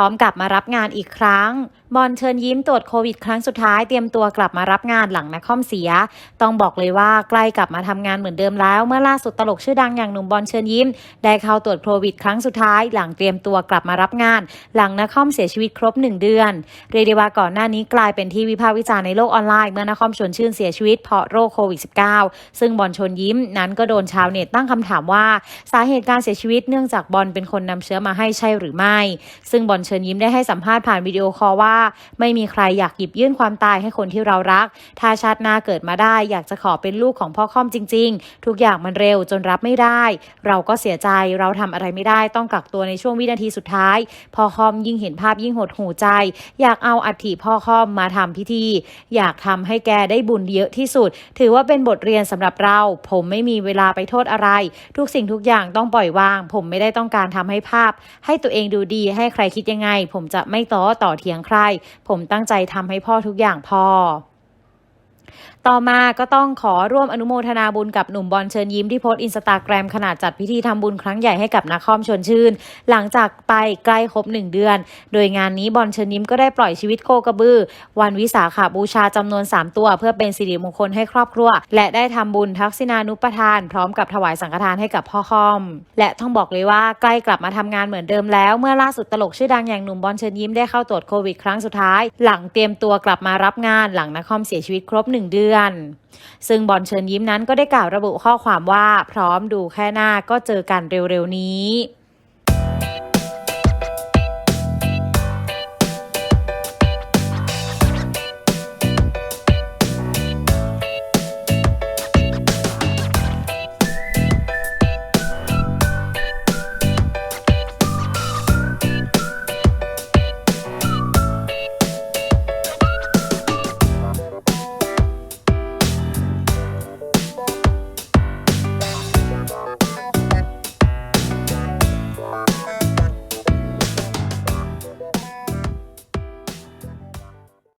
ร้อมกลับมารับงานอีกครั้ง บอลเชิญยิ้มตรวจโควิดครั้งสุดท้ายเตรียมตัวกลับมารับงานหลังนักคอมเสีย ต้องบอกเลยว่าใกล้กลับมาทำงานเหมือนเดิมแล้วเมื่อล่าสุดตลกชื่อดังอย่างหนุ่มบอลเชิญยิ้ม ได้เข้าตรวจโควิดครั้งสุดท้ายหลังเตรียมตัวกลับมารับงาน หลังนักคอมเสียชีวิตครบ 1 เดือนเรียกได้ว่าก่อนหน้านี้กลายเป็นที่วิพากษ์วิจารณ์ในโลกออนไลน์เมื่อนักคอมชวนชื่นเสียชีวิตเพราะโรคโควิด -19 ซึ่งบอลชนยิ้มนั้นก็โดนชาวเน็ตตั้งคำถามว่า สาเหตุการเสียชีวิตเนื่องจากบอลเป็นคนนำเชื้อมาให้ใช่หรือไม่ ซึ่งบอลเชิญยิ้มได้ให้สัมภาษณ์ผ่านวิดีโอคอลว่าไม่มีใครอยากหยิบยื่นความตายให้คนที่เรารัก ถ้าชาติหน้าเกิดมาได้อยากจะขอเป็นลูกของพ่อค่อมจริง ๆ ทุกอย่างมันเร็วจนรับไม่ได้ เราก็เสียใจเราทำอะไรไม่ได้ต้องกักตัวในช่วงวินาทีสุดท้าย พ่อค่อมยิ่งเห็นภาพยิ่งหดหูใจ อยากเอาอัฐิพ่อค่อมมาทำพิธี อยากทำให้แกได้บุญเยอะที่สุด ถือว่าเป็นบทเรียนสำหรับเรา ผมไม่มีเวลาไปโทษอะไร ทุกสิ่งทุกอย่างต้องปล่อยวาง ผมไม่ได้ต้องการทำให้ภาพ ให้ตัวเองดูดีให้ใครคิดยังไง ผมจะไม่ต้อต่อเถียงใครผมตั้งใจทำให้พ่อทุกอย่างพอต่อมาก็ต้องขอร่วมอนุโมทนาบุญกับหนุ่มบอลเชิญยิ้มที่โพสต์อินสตาแกรมขนาดจัดพิธีทำบุญครั้งใหญ่ให้กับนักคอมชวนชื่น หลังจากไปใกล้ครบหนึ่งเดือน โดยงานนี้บอลเชิญยิ้มก็ได้ปล่อยชีวิตโคกระบือ วันวิสาขาบูชาจำนวน 3 ตัว เพื่อเป็นสิริมงคลให้ครอบครัว และได้ทำบุญทักษิณานุปทาน พร้อมกับถวายสังฆทานให้กับพ่อคอม และต้องบอกเลยว่าใกล้กลับมาทำงานเหมือนเดิมแล้ว เมื่อล่าสุดตลกชื่อดังอย่างหนุ่มบอลเชิญยิ้มได้เข้าตรวจโควิดครั้งสุดท้าย หลังเตรียมตัวกลับมารับงานหลังนักคอมเสียชีวิตครบ1เดือน ซึ่งบอลเชิญยิ้มนั้นก็ได้กล่าวระบุข้อความว่าพร้อมดูแค่หน้าก็เจอกันเร็วๆนี้